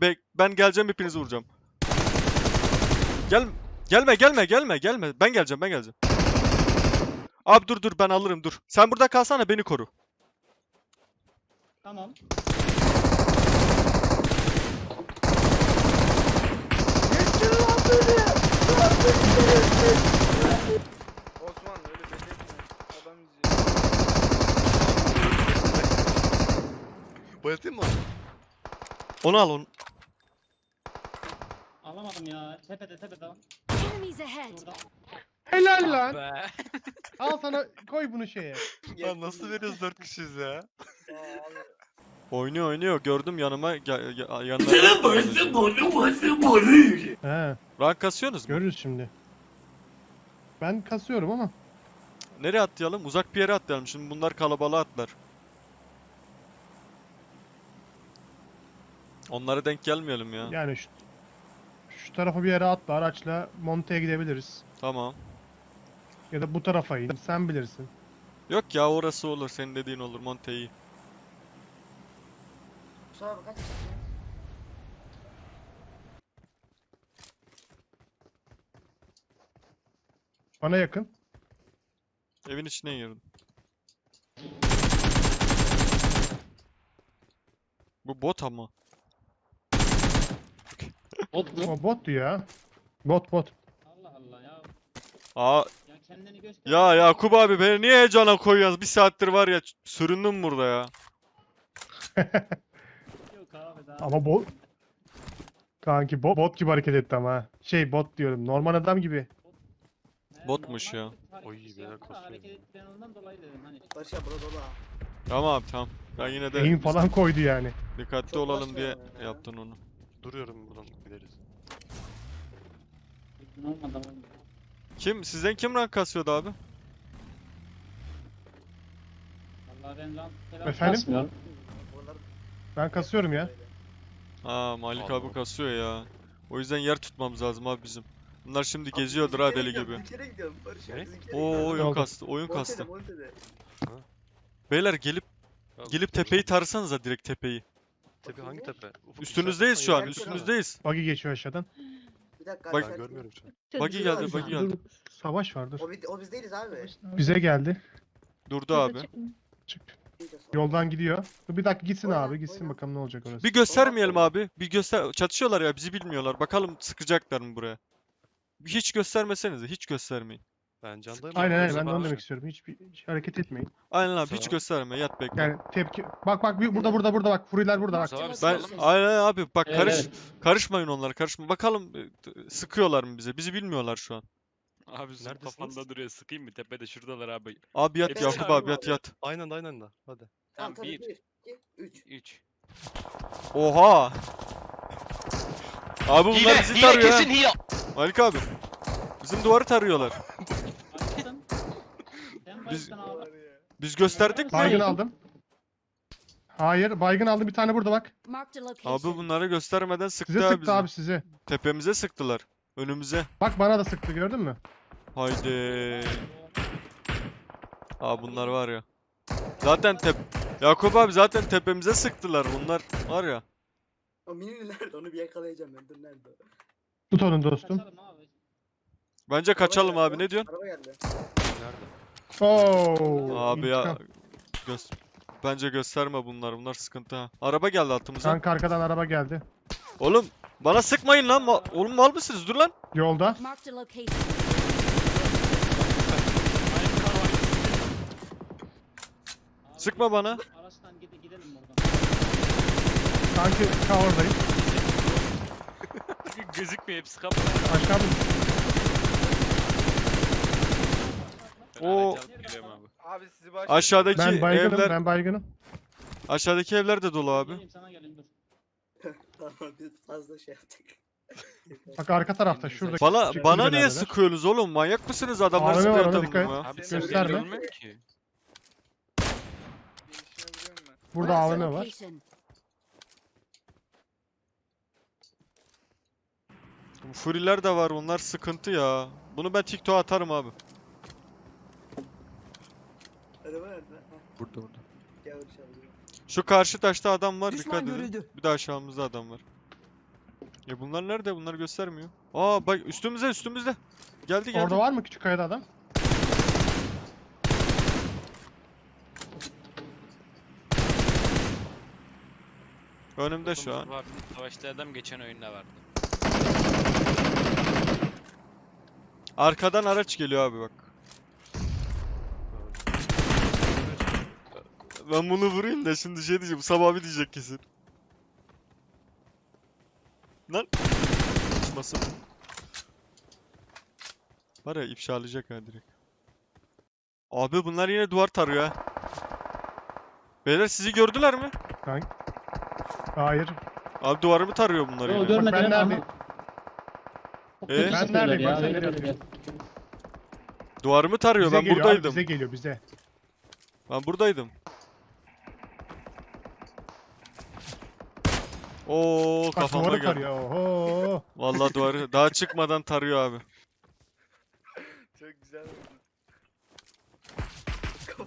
Bek ben geleceğim hepinizi vuracağım. Gel gelme gelme gelme gelme. Ben geleceğim ben geleceğim. Abi dur dur ben alırım dur. Sen burada kalsana beni koru. Tamam. Osman öyle bekletme. Adam izliyor. Bayatayım mı onu? Onu al onu. Alamadım ya. Tepede tepede. Enemies ahead. Burada. Helal lan. Be. Al sana koy bunu şeye. Lan nasıl veriyoruz 4 kişiyiz ya? Oynuyor oynuyor gördüm yanıma gel, gel, yanına. He, Rank kasıyorsunuz mu? görürüz şimdi. Ben kasıyorum ama. Nereye atlayalım? Uzak bir yere atlayalım. Şimdi bunlar kalabalığa atlar. Onlara denk gelmeyelim ya. Yani şu, şu tarafa bir yere atla araçla Monte'ye gidebiliriz. Tamam. Ya da bu tarafa in. Sen bilirsin. Yok ya orası olur. Senin dediğin olur. Monte'yi. Mustafa abi kaç? Bana yakın. Evin içine girdim. Bu bot ama. Bot mu? O bottu ya. Bot bot. Allah Allah ya. Aa Ya kendini göster. ya Yakup abi beni niye heyecana koyuyorsun? Bir saattir var ya süründüm burada ya. Yok abi daha. Ama bot. Kanki bot, bot gibi hareket etti ama. ha. Şey bot diyorum. Normal adam gibi. Botmuş normal ya. bir hareket Oy, şey beyler yaptı da kasıyor. Hareket ettiğinden ondan dolayı dedim hani. Barış abi burada dolu ha. Tamam abi tamam. Ben yine de Eğim falan koydu yani. dikkatli Çok olalım diye ya. yaptın onu. Duruyorum buradan gideriz. Kim? Sizden kim rank kasıyordu abi? Vallahi ben Efendim? kasmıyorum. Ben kasıyorum ya. Aa Malik Allah abi kasıyor ya. O yüzden yer tutmamız lazım abi bizim. Bunlar şimdi Abi geziyordur ha deli gibi. bizimkilere gidiyorum. Barış abi Ne? bizimkilere Oo gidiyorum. oyun kastı, oyun kastı. Beyler gelip gelip tepeyi tarsanıza direkt tepeyi. Tepe hangi tepe? Ufuk Üstünüzdeyiz şu an, gel. üstünüzdeyiz. Buggy geçiyor aşağıdan. Bir dakika Bak- Ben görmüyorum şu an. Buggy geldi, buggy geldi. Dur, Savaş var dur. O, bi- o biz değiliz abi. Bize geldi. Durdu abi. Çık. Yoldan gidiyor. Dur bir dakika gitsin Oyna, abi. Gitsin oyna. bakalım ne olacak orası. Bir göstermeyelim abi. Bir göster çatışıyorlar ya bizi bilmiyorlar. Bakalım sıkacaklar mı buraya. Hiç göstermesenize, hiç göstermeyin. Ben candayım. Aynen abi, aynen ben de onu demek istiyorum. Hiç, hiç hareket etmeyin. Aynen abi hiç Tamam. gösterme. Yat bekle. Yani tepki. Bak bak bir- burada burada burada bak. Furiler burada bak. Ben aynen abi bak Evet, karış evet. karışmayın onlara karışma. Bakalım e, t- sıkıyorlar mı bize? Bizi bilmiyorlar şu an. Abi Neredesiniz? kafanda duruyor. Sıkayım mı? Tepede şuradalar abi. Abi yat Hepsi Yakup abi yat abi. yat. Aynen de aynen de. Hadi. Tamam tabii 1, 1, 2, 3. 3. Oha! Abi bunlar bizi tarıyor ha. Malik abi. Bizim duvarı tarıyorlar. Sen Biz- abi. Biz gösterdik mi? Baygın aldım. Hayır baygın aldım bir tane burada bak. Marked a location. Abi bunları göstermeden sıktı Size abi sıktı bizi. abi size. Tepemize sıktılar. Önümüze. Bak bana da sıktı gördün mü? Haydi. Abi bunlar var ya. Zaten tep Yakup abi zaten tepemize sıktılar bunlar var ya. O mini nerede? Onu bir yakalayacağım ben. Dur nerede? o? Tut onu dostum. Kaçalım abi. Bence kaçalım abi ne diyorsun? Araba geldi. Nerede? Oo. Abi ya intikam. göz Bence gösterme bunlar. Bunlar sıkıntı ha. Araba geldi altımıza. Kanka arkadan araba geldi. Oğlum bana sıkmayın lan. Ma- Oğlum mal mısınız? Dur lan. Yolda. Marked a location. Abi, Sıkma bana. Araçtan gide gidelim buradan. Kanki cover'dayım. Gözükmüyor hepsi kapalı. Aşağıda. Ben Geliyorum abi. Abi sizi baş Aşağıdaki Ben baygınım evler ben baygınım. aşağıdaki evler de dolu abi. Geleyim sana geleyim dur. Tamam biz fazla şey yaptık. Bak arka tarafta şurada. Bana bana niye sıkıyorsunuz oğlum? Manyak mısınız? Adamlar var, sıkıyor ona adamı dikkat et. ya. Abi Sen gösterme. ki. Burada Marked a AVM var. location. Bu Furiler de var bunlar sıkıntı ya. Bunu ben TikTok'a atarım abi. Araba nerede? Heh, Burada gel abi. Şu karşı taşta adam var Düşman dikkat edin. görüldü. Bir de aşağımızda adam var. Ya bunlar nerede? Bunlar göstermiyor. Aa bak üstümüzde üstümüzde. Geldi geldi. Orada var mı küçük kayada adam? Önümde şu an. Var. Savaşta adam geçen oyunda vardı. Arkadan araç geliyor abi bak. Ben bunu vurayım da şimdi şey diyeceğim. Sabah abi diyecek kesin. Lan. Uçmasın. Var ya ifşalayacak ha direkt. Abi bunlar yine duvar tarıyor ha. Beyler sizi gördüler mi? Kanki. Hayır. Abi duvarımı tarıyor bunlar Yo yine. görmediler ben ama. neredeyim? Çok Ee? kötü Ben neredeyim? ya, öyle nereye böyle. Duvarımı tarıyor. Bize ben geliyor abi, buradaydım. bize geliyor bize. Ben buradaydım. Oo Bak kafama duvarı geldi. tarıyor. Oho. Vallahi duvarı daha çıkmadan tarıyor abi. Çok güzel oldu.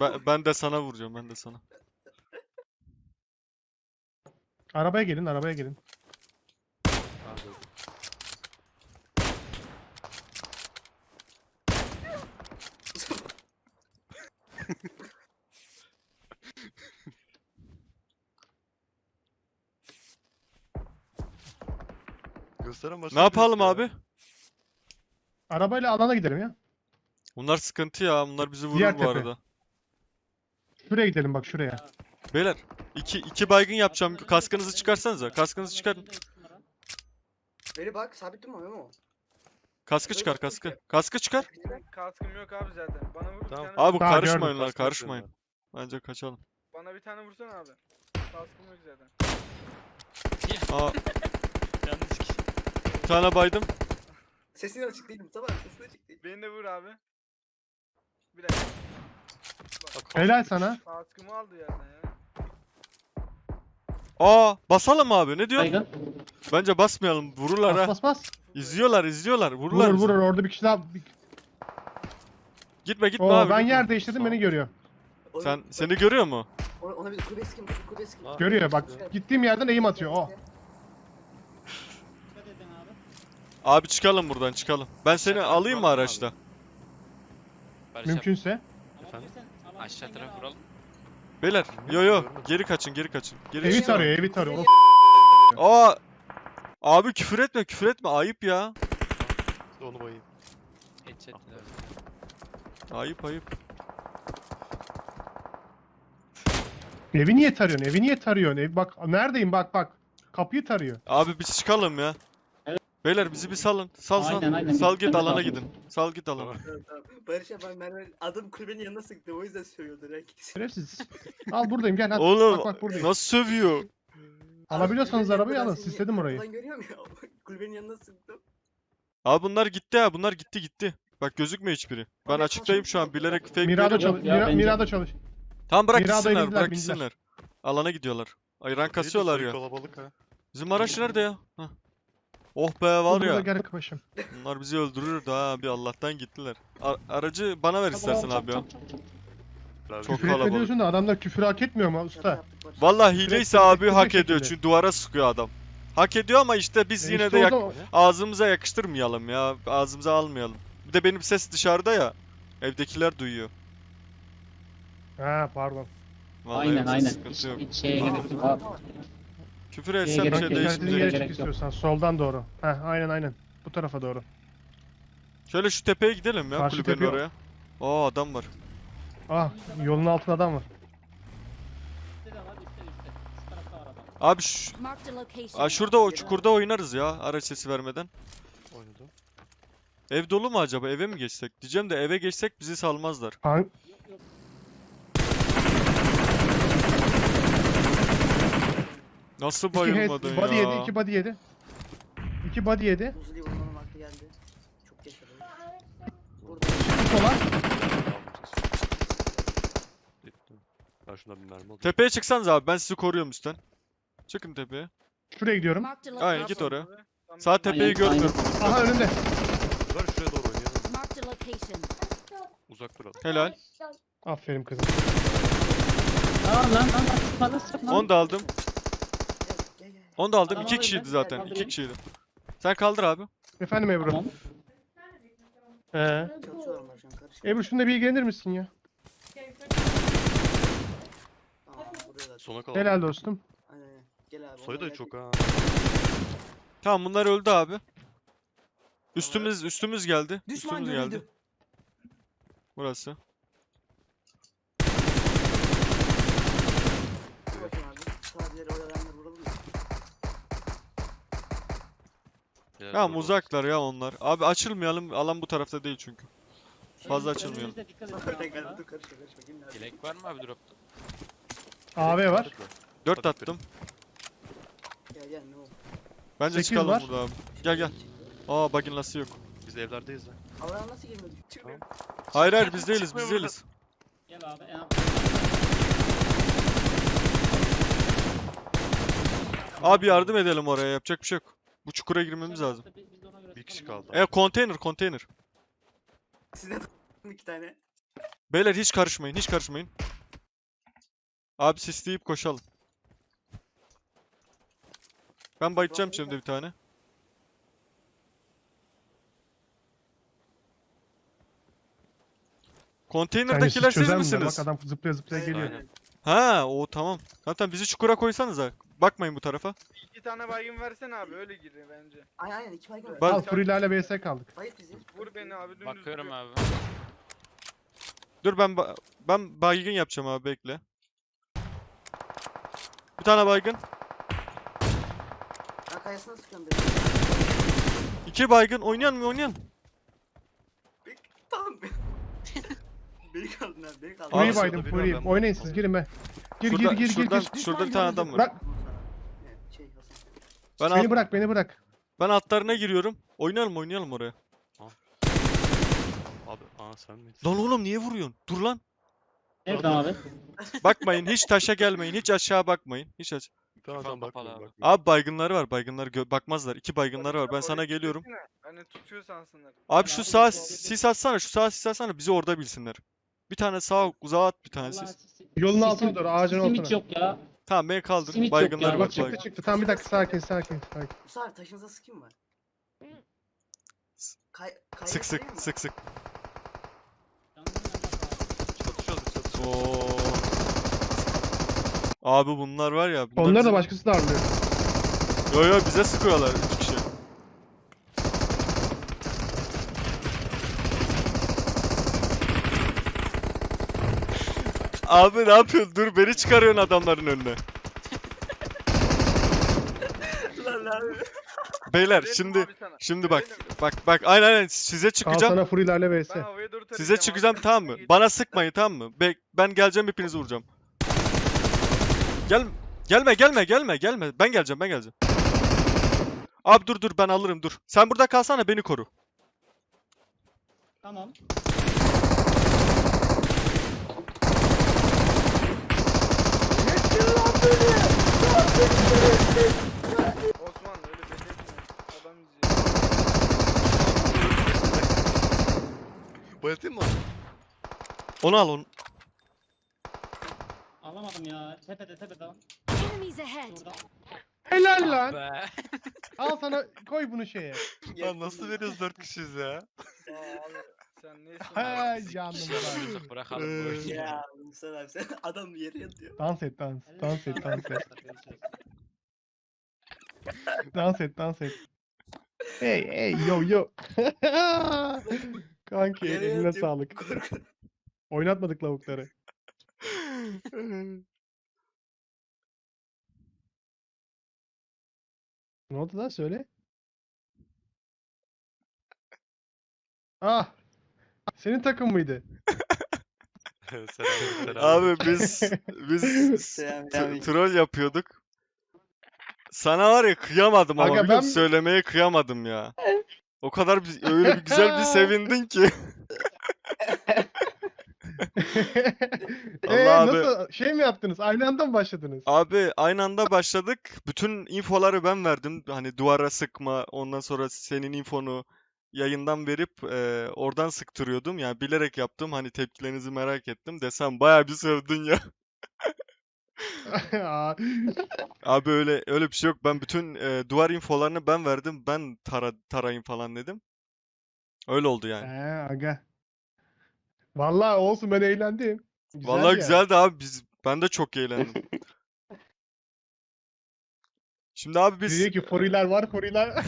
Ben, ben de sana vuracağım ben de sana. Arabaya gelin arabaya gelin. Abi. Gösteren başka Ne yapalım abi? Arabayla alana gidelim ya. Bunlar sıkıntı ya. Bunlar bizi vurur Diğer bu tepe. arada. Şuraya gidelim bak şuraya. Beyler iki, iki baygın yapacağım. Kaskınızı çıkarsanıza. Kaskınızı çıkarın. Beni bak sabit durma Memo. Kaskı çıkar kaskı. Kaskı çıkar. Kaskım yok abi zaten. Bana vur bir Tamam. tane. Abi Tamam, karışmayın gördüm. lan karışmayın. Bence kaçalım. Bana bir tane vursana abi. Kaskım yok zaten. Aa ki. Bir tane baydım. Sesin açık değil Mustafa abi sesin açık değil. Beni de vur abi. Bir dakika. Helal sana. Kaskımı aldı yerden ya. Aa basalım abi. Ne diyorsun? Baygın. Bence basmayalım. Vururlar Bas ha. bas bas. İzliyorlar izliyorlar. Vururlar Vurur bizi. vurur orada bir kişi daha. Bir... Gitme gitme Oo, abi. ben gitme. yer değiştirdim beni görüyor. Sen seni görüyor mu? Ona, ona bir de kulübe. Aa, Görüyor bak. Gittiğim yerden eğim atıyor. Oh. Dikkat edin abi. Abi çıkalım buradan çıkalım. Ben seni Aşağı alayım mı vuralım abi. araçta? Barış abi, Mümkünse. Efendim? Aşağı taraf vuralım. Beyler yo yo geri kaçın geri kaçın. Geri Evi çıkın. tarıyor evi tarıyor. Oh. Aa Abi küfür etme küfür etme ayıp ya. Onu bayayım. Headshot Ayıp ayıp. Evi niye tarıyorsun? Evi niye tarıyorsun? Ev, bak neredeyim bak bak. Kapıyı tarıyor. Abi biz çıkalım ya. Beyler bizi bir salın. Sal sal. Aynen, aynen. Sal git alana gidin. Sal git alana. Tamam. Evet, tamam. Barış abi ben mermer adım kulübenin yanına sıktı o yüzden sövüyordu herkes. Şerefsiz. Al buradayım gel hadi. Oğlum Bak bak buradayım. nasıl sövüyor? Alabiliyorsanız Kulübenin arabayı alın. seni Sisledim orayı. Buradan görüyorum ya. Kulübenin yanına sıktım. Abi bunlar gitti ha bunlar gitti gitti. Bak gözükmüyor hiçbiri. Ben Abi, açıktayım şu an bilerek fake Mirada veriyorum. çalış. ya, Mira, bence- Mirada çalış. Tamam bırak Mirada'ya gitsinler bindiler, bırak bindiler. gitsinler. Alana gidiyorlar. Ay rank kasıyorlar ya. Kalabalık ha. Bizim araç nerede ya? Hah. Oh be var Burada ya. başım. Bunlar bizi öldürürdü ha bir Allah'tan gittiler. A- aracı bana ver istersen abi ya. Abi, Çok Küfür kalabalık. diyorsun da adamlar küfür hak etmiyor mu usta? Vallahi hileyse direkt abi direkt hak ediyor şekilde. çünkü duvara sıkıyor adam. Hak ediyor ama işte biz E yine işte de o yak- ağzımıza yakıştırmayalım ya. Ağzımıza almayalım. Bir de benim ses dışarıda ya. Evdekiler duyuyor. Ha pardon. Vallahi Aynen aynen. sıkıntı Hiç, yok. hiç şeye gerek yok abi. Küfür etsem bir gerek şey yok. Değişmeyecek. gerek yok. istiyorsan. Soldan doğru. Heh aynen aynen. Bu tarafa doğru. Şöyle şu tepeye gidelim ya Karşı kulübenin tepeye- oraya. Aa adam var. Ah yolun altında adam var. Abi şu, Marked a location. Aa, şurada o çukurda oynarız ya araç sesi vermeden. Oynadım. Ev dolu mu acaba? Eve mi geçsek? Diyeceğim de eve geçsek bizi salmazlar. Han Yok yok. Nasıl bayılmadın body ya? yedi, iki body yedi. İki body yedi. Buzlu vurmanın vakti geldi. Çok geç oldu. Burada. Çıktı sola. Gittim. Ben şuna bir mermi alayım. Tepeye çıksanız abi ben sizi koruyorum üstten. Çıkın tepeye. Şuraya gidiyorum. Aynen git oraya. Sağ tepeyi görmüyorum. Aha önünde. Ver şuraya doğru oynayalım. Uzak duralım. Helal. Aferin kızım. Aa lan lan lan lan sıkma. Onu da aldım. Onu da aldım. Adam İki alıyor kişiydi ben. zaten. Kaldırayım. İki kişiydi. Sen kaldır abi. Efendim Ebru. Tamam. He. Karışık. Ebru şunu da bir ilgilenir misin ya? Tamam buraya da. Sona kalalım. Helal dostum. Aynen aynen. Gel abi. Sayı onlar da çok ha. Tamam bunlar öldü abi. Üstümüz üstümüz geldi. Düşman Üstümüz geldi. Burası. Bakayım abi. Vuralım mı? Helal Tamam olsun. uzaklar ya onlar. Abi açılmayalım. Alan bu tarafta değil çünkü. Fazla Önümüzde açılmayalım. dikkat edin Oraya şu geldi. anda. Dur karışma karışma. Gelin abi. Dilek var mı abi dropta? AV var. 4 Hadi attım. Gel gel ne oldu? Bence Sekiz çıkalım var. burada abi. Gel gel. Aa bug'in lastiği yok. Biz evlerdeyiz lan. Havaya nasıl girmedik? Çıkmıyor. Hayır hayır biz değiliz Çıkmıyor biz değiliz. Gel abi en alt. Abi yardım edelim oraya yapacak bir şey yok. Bu çukura girmemiz lazım. biz- biz de ona göre Bir kişi kaldı. E konteyner konteyner. Size iki tane. Beyler hiç karışmayın hiç karışmayın. Abi sisleyip koşalım. Ben bayılacağım şimdi bir tane. Konteynerdakiler siz misiniz? Bak adam zıplaya zıplaya geliyor. Aynen. Ha o tamam. Zaten bizi çukura koysanıza. Bakmayın bu tarafa. İki tane baygın versene abi öyle gir bence. Aynen aynen iki baygın var. Bak- Al Furilerle vs kaldık. Bayıt bizi. Vur beni abi dümdüz Bakıyorum vuruyor. abi. Dur ben ba- ben baygın yapacağım abi bekle. Bir tane baygın. Ben kayasına sıkıyorum beni. iki baygın. Oynayan mı oynayan? Bek tamam be. beni kaldın abi beni kaldın. Abi şurada baydım bunu Oynayın siz girin be. Gir gir Şurada, gir gir şuradan, gir. şurada bir tane adam var. Hasan. Ben, beni alt- bırak beni bırak. ben altlarına giriyorum. Oynayalım oynayalım oraya. Abi aa sen miydin? Lan oğlum niye vuruyorsun? Dur lan. Nerede abi? Bakmayın hiç taşa gelmeyin. Hiç aşağı bakmayın. Hiç aç. Ben adam kapalı bakmıyorum abi. bak. Abi baygınları var. Baygınlar gö- bakmazlar. İki baygınları var. Ben sana geliyorum. Hani tutuyor sansınlar. Abi şu sağ sis atsana. Şu sağ sis atsana. Bizi orada bilsinler. Bir tane sağ uzağa at bir tane sis. Yolun altına doğru, ağacın sisim hiç altına. yok ya. Tamam beni kaldır. Simit yok Baygınlar ya, var. Bak bak, çıktı baygın. çıktı. Tamam bir dakika sakin sakin sakin. Bu sefer taşınıza sıkayım mı? Kay Sık sık kayayım mı? sık sık. Çatışıyoruz çatışıyoruz. Oo. Abi bunlar var ya. Bunlar Onları da bizi- başkası da ağırlıyor. Yo yo bize sıkıyorlar üç kişi. Abi ne yapıyorsun? Dur beni çıkarıyorsun adamların önüne. Lan abi. Beyler Verelim şimdi abi sana. şimdi bak Verelim. bak bak aynen aynen size Al çıkacağım. sana Furilerle vs. Ben havaya doğru Size tarayacağım abi. çıkacağım tamam mı? Bana sıkmayın tamam mı? Be- ben geleceğim hepinizi vuracağım. Gel gelme gelme gelme gelme. Ben geleceğim ben geleceğim. Abi dur dur ben alırım dur. Sen burada kalsana beni koru. Tamam. Osman öyle belli etme. Adam izliyor. Bayatayım mı? Onu al onu. Alamadım ya. Tepede tepede. Enemies ahead. Şurada. Helal lan. Be. Al sana koy bunu şeye. Lan nasıl veriyoruz 4 kişiyiz ya? Aa abi sen neysin? Ha canım Yusuf lan. bırakalım bu oyunu. Ya Mustafa abi sen adam yere yatıyor. Dans et dans. Dans et dans et. Dans et dans et. Hey hey yo yo. Kanki Yere eline yatıyor. sağlık. Korku. Oynatmadık lavukları. Ne oldu lan söyle. Ah. Senin takım mıydı? selam selam. Abi biz biz Selam, t- selam. troll yapıyorduk. Sana var ya kıyamadım ama Aga biliyor musun? ben- Söylemeye kıyamadım ya. O kadar bir, öyle bir güzel bir sevindin ki. Eee Allah abi. nasıl şey mi yaptınız? Aynı anda mı başladınız? Abi aynı anda başladık. Bütün infoları ben verdim. Hani duvara sıkma, ondan sonra senin infonu yayından verip e, oradan sıktırıyordum. Yani bilerek yaptım. Hani tepkilerinizi merak ettim. Desem bayağı bir sövdün ya. Abi öyle öyle bir şey yok. Ben bütün e, duvar infolarını ben verdim. Ben tara tarayın falan dedim. Öyle oldu yani. He aga. Vallahi olsun ben eğlendim. Güzel Vallahi yani. güzeldi abi. Biz ben de çok eğlendim. Şimdi abi biz Diyor ki furiler var furiler.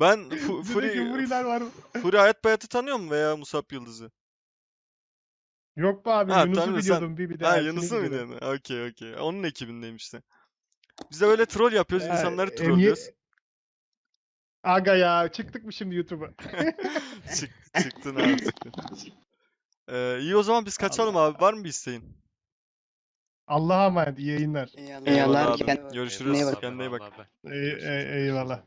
ben Fu- Fury... ki Fury furiler var. Fury Hayat Bayat'ı tanıyor mu veya Musab Yıldız'ı? Yok be abi Ha, Yunus'u tanrım, sen- biliyordum bir bir de Ha Yunus'u mu biliyordum. diyorsun? Okey okey. Onun ekibindeyim işte. Biz de böyle troll yapıyoruz, Ha, insanları emniyet- trollüyoruz. Aga ya çıktık mı şimdi YouTube'a? Çık, çıktın abi çıktın. Ee, iyi o zaman biz kaçalım abi. Var mı bir isteğin? Allah'a emanet iyi yayınlar. Eyvallah. Eyvallah abi. Görüşürüz. Kendine iyi bak. Ey, ey, eyvallah.